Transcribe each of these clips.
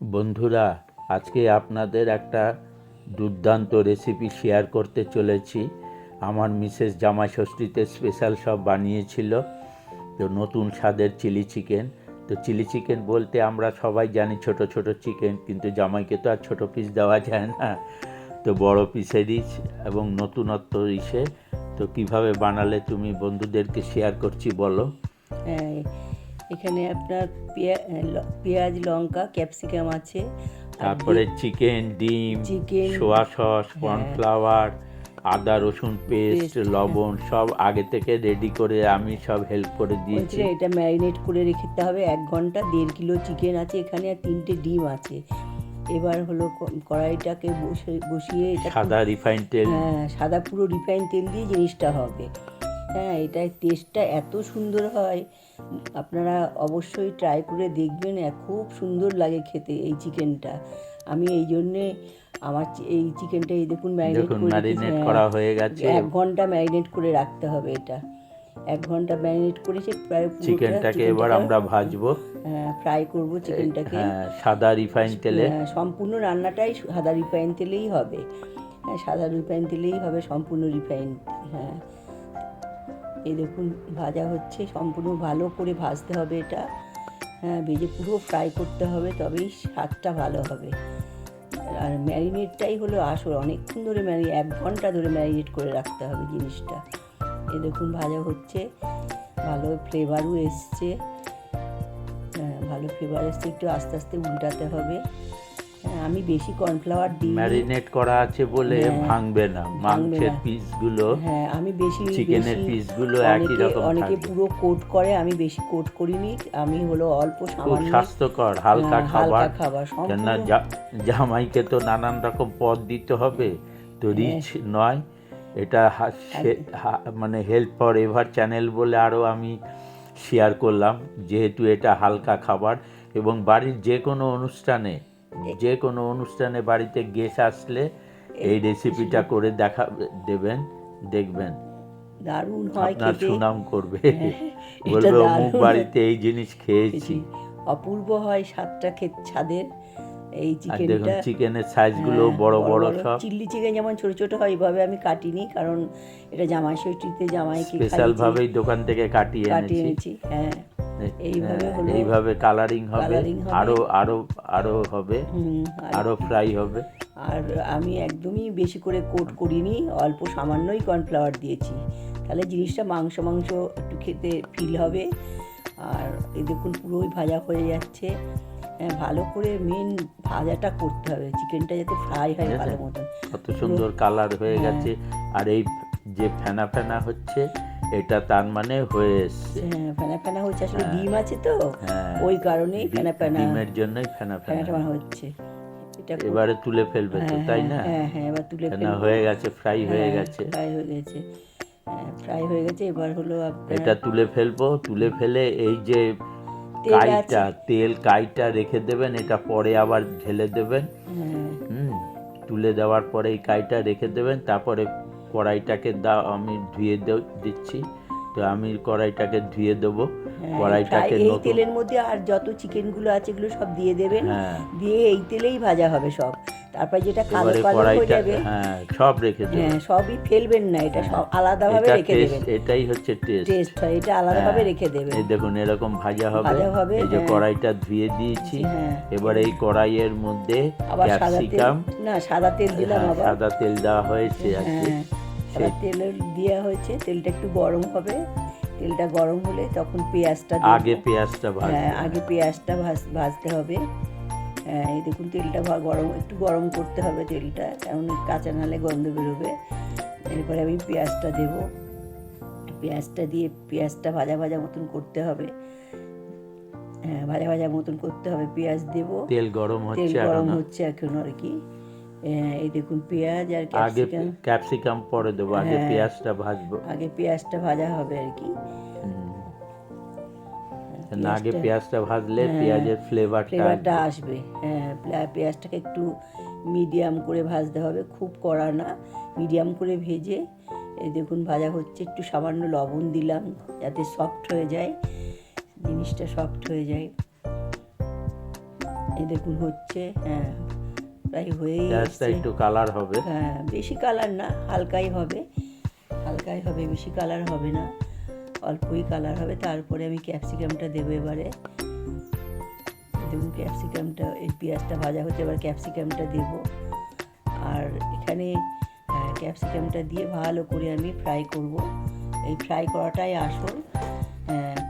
বন্ধুরা, আজকে আপনাদের একটা দুর্দান্ত রেসিপি শেয়ার করতে চলেছি। আমার মিসেস জামাই ষষ্ঠীতে স্পেশাল সব বানিয়েছিল। তো নতুন স্বাদের চিলি চিকেন তো চিলি চিকেন বলতে আমরা সবাই জানি ছোট ছোট চিকেন কিন্তু জামাইকে তো আর ছোট পিস দেওয়া যায় না। তো বড় পিসেরই এবং নতুনত্ব ইসে। তো কীভাবে বানালে তুমি বন্ধুদেরকে শেয়ার করছি বলো। এখানে আপনার পেঁয়াজ লঙ্কা ক্যাপসিকাম আছে। তারপরে চিকেন ডিম চিকেন, সোয়া সস কর্নফ্লাওয়ার আদা রসুন পেস্ট লবণ সব আগে থেকে রেডি করে আমি সব হেল্প করে দিয়েছি। এটা ম্যারিনেট করে রেখে হবে। এক ঘণ্টা দেড় কিলো চিকেন আছে এখানে আর তিনটে ডিম আছে। এবার হলো কড়াইটাকে বসে বসিয়ে এটা সাদা রিফাইন তেল। হ্যাঁ সাদা পুরো রিফাইন তেল দিয়ে জিনিসটা হবে। হ্যাঁ এটার টেস্টটা এত সুন্দর হয়। আপনারা অবশ্যই ট্রাই করে দেখবেন খুব সুন্দর লাগে খেতে এই চিকেনটা আমি এই জন্যে আমার এই চিকেনটা এই দেখুন ম্যারিনেট করে হ্যাঁ। গেছে। এক ঘণ্টা ম্যারিনেট করে রাখতে হবে এটা। এক ঘণ্টা ম্যারিনেট করেছে প্রায় চিকেনটাকে এবার আমরা ভাজবো। হ্যাঁ, ফ্রাই করব চিকেনটাকে হ্যাঁ সাদা রিফাইন তেলে। হ্যাঁ, সম্পূর্ণ রান্নাটাই সাদা রিফাইন তেলেই হবে। হ্যাঁ সাদা রিফাইন তেলেই হবে সম্পূর্ণ রিফাইন হ্যাঁ। এই দেখুন, ভাজা হচ্ছে। সম্পূর্ণ ভালো করে ভাজতে হবে এটা। হ্যাঁ ভেজে পুরো ফ্রাই করতে হবে, তবেই স্বাদটা ভালো হবে। আর ম্যারিনেটটাই হলো আসল। অনেকক্ষণ ধরে ম্যারি এক ঘণ্টা ধরে ম্যারিনেট করে রাখতে হবে জিনিসটা। এই দেখুন, ভাজা হচ্ছে। ভালো ফ্লেভারও এসছে। হ্যাঁ ভালো ফ্লেভার এসছে। একটু আস্তে আস্তে উল্টাতে হবে। আমি বেশি কর্নফ্লাওয়ার দিই। ম্যারিনেট করা আছে বলে হ্যাঁ, ভাঙবে না মাংসের। পিসগুলো হ্যাঁ আমি বেশি চিকেনের পিসগুলো একই রকম অনেকে পুরো কোট করে আমি বেশি কোট করিনি। আমি হলো অল্প সামান্য স্বাস্থ্যকর হালকা হ্যাঁ, খাবার। খাবার কেননা জামাইকে তো নানান রকম পদ দিতে হবে। তো হ্যাঁ। রিচ নয়। এটা মানে হেল্প ফর এভার চ্যানেল বলে আরও আমি শেয়ার করলাম। যেহেতু এটা হালকা খাবার এবং বাড়ির যে কোনো অনুষ্ঠানে যে কোনো অনুষ্ঠানে বাড়িতে গেস্ট আসলে এই রেসিপিটা করে দেখা দেবেন দেখবেন। দারুণ হয় আপনার খেতে। সুনাম করবে। হ্যাঁ, বলবে অমুক বাড়িতে এই জিনিস খেয়েছি। অপূর্ব হয় স্বাদটা খেত ছাদের এই আর দেখুন চিকেনের সাইজগুলো হ্যাঁ, বড় বড় সব। চিল্লি চিকেন যেমন ছোট ছোট হয় এইভাবে আমি কাটিনি কারণ এটা জামাই ষষ্ঠীতে জামাইকে স্পেশাল ভাবেই দোকান থেকে কাটিয়ে কাটিয়ে এনেছি। এনেছি হ্যাঁ। এইভাবে হ্যাঁ, এইভাবে কালারিং হবে Colouring হবে। আরও আরও আরও হবে আরও ফ্রাই হবে। আর আমি একদমই বেশি করে কোট করিনি অল্প সামান্যই কর্নফ্লাওয়ার দিয়েছি। তাহলে জিনিসটা মাংস মাংস একটু খেতে ফিল হবে। আর এই দেখুন পুরোই ভাজা হয়ে যাচ্ছে। হ্যাঁ, ভালো করে মেন ভাজাটা করতে হবে। চিকেনটা যাতে ফ্রাই হয় ভালো মতন। কত সুন্দর কালার হয়ে হ্যাঁ। গেছে। আর এই যে ফেনা ফেনা হচ্ছে এটা তার মানে হয়ে এসছে হ্যাঁ ফেনা ফেনা হচ্ছে আসলে ডিম আছে তো? হ্যাঁ। ওই কারণেই ফেনা ফেনা ডিমের জন্যই ফেনা ফেনা হচ্ছে। এবারে তুলে ফেলবে তো হ্যাঁ, তাই হ্যাঁ, না? হ্যাঁ হ্যাঁ এবার তুলে ফেনা হয়ে গেছে ফ্রাই হয়ে হ্যাঁ, গেছে। ফ্রাই হয়ে গেছে। হ্যাঁ ফ্রাই হয়ে গেছে। এবার হলো এটা তুলে ফেলব তুলে ফেলে এই যে কাইটা তেল কাইটা রেখে দেবেন এটা পরে আবার ঢেলে দেবেন। হ্যাঁ। হুম তুলে দেওয়ার পরে এই কাইটা রেখে দেবেন তারপরে কড়াইটাকে দাও আমি ধুয়ে দিচ্ছি। তো আমি কড়াইটাকে ধুয়ে দেবো। হ্যাঁ, কড়াইটাকে এই তেলের মধ্যে আর যত চিকেনগুলো আছে এগুলো সব দিয়ে দেবেন। হ্যাঁ। দিয়ে এই তেলেই ভাজা হবে সব। তারপর যেটা কালো কালো হয়ে যাবে। হ্যাঁ সব রেখে দেবেন হ্যাঁ সবই ফেলবেন না এটা সব আলাদাভাবে এটা রেখে দেবেন। এটাই হচ্ছে টেস্ট টেস্ট হয় এটা আলাদাভাবে রেখে দেবেন। এই দেখুন এরকম ভাজা হবে। ভাজা হবে, এই যে হ্যাঁ। কড়াইটা ধুয়ে দিয়েছি। হ্যাঁ। এবার এই কড়াইয়ের মধ্যে ক্যাপসিকাম। না সাদা তেল দিলাম হ্যাঁ, আবার। সাদা তেল দেওয়া হয়েছে আর কি। হ্যাঁ সাদা তেল দেওয়া হয়েছে তেলটা একটু গরম হবে। তেলটা গরম হলে তখন পেঁয়াজটা আগে পেঁয়াজটা ভাজতে হ্যাঁ আগে পেঁয়াজটা ভাজ- ভাজতে হবে। হ্যাঁ এই দেখুন তেলটা ভা- গরম একটু গরম করতে হবে তেলটা কারণ কাঁচা নালে গন্ধ বেরোবে। এরপরে আমি পেঁয়াজটা দেব। পেঁয়াজটা দিয়ে পেঁয়াজটা ভাজা ভাজা মতন করতে হবে। হ্যাঁ ভাজা ভাজা মতন করতে হবে। পেঁয়াজ দেব। তেল গরম হচ্ছে তেল গরম হচ্ছে এখন আর কি। হ্যাঁ, এই দেখুন পেঁয়াজ আর ক্যাপসিকাম। ক্যাপসিকাম পরে দেবো আগে হ্যাঁ। পেঁয়াজটা ভাজবো। আগে পেঁয়াজটা ভাজা হবে আর কি। না আগে পেঁয়াজটা- ভাজলে হ্যাঁ, পেঁয়াজের ফ্লেভারটা আসবে। হ্যাঁ পেঁয়াজটাকে একটু মিডিয়াম করে ভাজতে হবে খুব কড়া না মিডিয়াম করে ভেজে। এই দেখুন ভাজা হচ্ছে একটু সামান্য লবণ দিলাম যাতে সফট হয়ে যায় জিনিসটা সফট হয়ে যায়। এই দেখুন হচ্ছে হ্যাঁ প্রায় হয়েই পেঁয়াজটা একটু কালার হবে। হ্যাঁ বেশি কালার না হালকাই হবে হালকাই হবে বেশি কালার হবে না। অল্পই কালার হবে, তারপরে আমি ক্যাপসিকামটা দেবো এবারে। দেখুন ক্যাপসিকামটা এই পেঁয়াজটা ভাজা হচ্ছে, এবার ক্যাপসিকামটা দেব। আর এখানে ক্যাপসিকামটা দিয়ে ভালো করে আমি ফ্রাই করব। এই ফ্রাই করাটাই আসল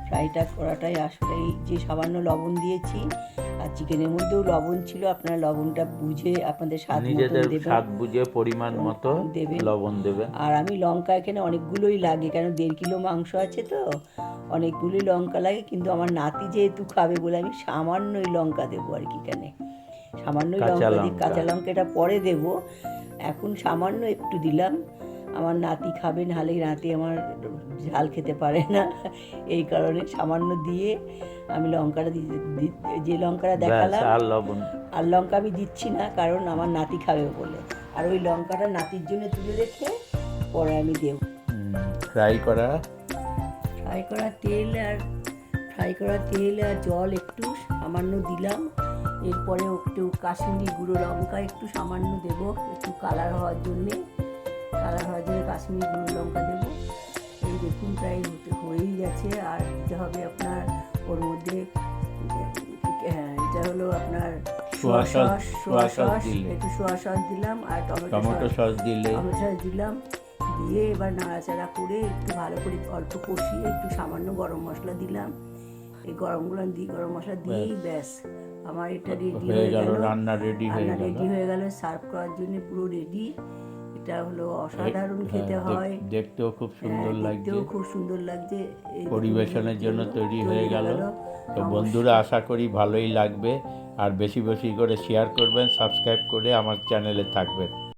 ফ্রাইটা করাটাই আসলে। এই যে সামান্য লবণ দিয়েছি আর চিকেনের মধ্যেও লবণ ছিল আপনারা লবণটা বুঝে আপনাদের স্বাদ মতো নিজেদের দেবেন। স্বাদ বুঝে পরিমাণ মতো দেবেন। লবণ দেবেন। আর আমি লঙ্কা এখানে অনেকগুলোই লাগে কেন দেড় কিলো মাংস আছে তো অনেকগুলোই লঙ্কা লাগে কিন্তু আমার নাতি যেহেতু খাবে বলে আমি সামান্যই লঙ্কা দেবো আর কি এখানে। সামান্যই লঙ্কা দিই লঙ্কা। কাঁচা লঙ্কাটা পরে দেবো। এখন সামান্য একটু দিলাম। আমার নাতি খাবে নাহলে নাতি আমার ঝাল খেতে পারে না। এই কারণে সামান্য দিয়ে আমি লঙ্কাটা যে লঙ্কাটা দেখালাম আর লবণ। আর লঙ্কা আমি দিচ্ছি না কারণ আমার নাতি খাবে বলে। আর ওই লঙ্কাটা নাতির জন্য তুলে রেখে পরে আমি দেবো। ফ্রাই করা। ফ্রাই করা তেল আর ফ্রাই করা তেল আর জল একটু সামান্য দিলাম। এরপরে একটু কাশ্মীরি গুঁড়ো লঙ্কা একটু সামান্য দেবো একটু কালার হওয়ার জন্যে। হওয়ার জন্য কাশ্মীরি গুঁড়ো লঙ্কা দেবো এই দেখুন প্রায় হয়েই গেছে। আর দিতে হবে আপনার ওর মধ্যে এটা হলো আপনার সোয়া সস, সোয়া একটু সোয়া সস দিলাম আর টমেটো সস। দিলে। টমেটো সস দিলাম দিয়ে এবার নাড়াচাড়া করে একটু ভালো করে অল্প কষিয়ে একটু সামান্য গরম মশলা দিলাম। এই গরমগুলো দিই গরম মশলা দিয়েই ব্যাস। আমার এটা রেডি হয়ে গেল রান্না রেডি হয়ে গেল। রেডি হয়ে গেল। সার্ভ করার জন্য পুরো রেডি এটা হলো অসাধারণ হ্যাঁ, খেতে হয়। দেখতেও খুব সুন্দর হ্যাঁ, লাগছে। খুব সুন্দর লাগছে। পরিবেশনের জন্য তৈরি হয়ে গেল। তো বন্ধুরা আশা করি ভালোই লাগবে। আর বেশি বেশি করে শেয়ার করবেন সাবস্ক্রাইব করে আমার চ্যানেলে থাকবেন।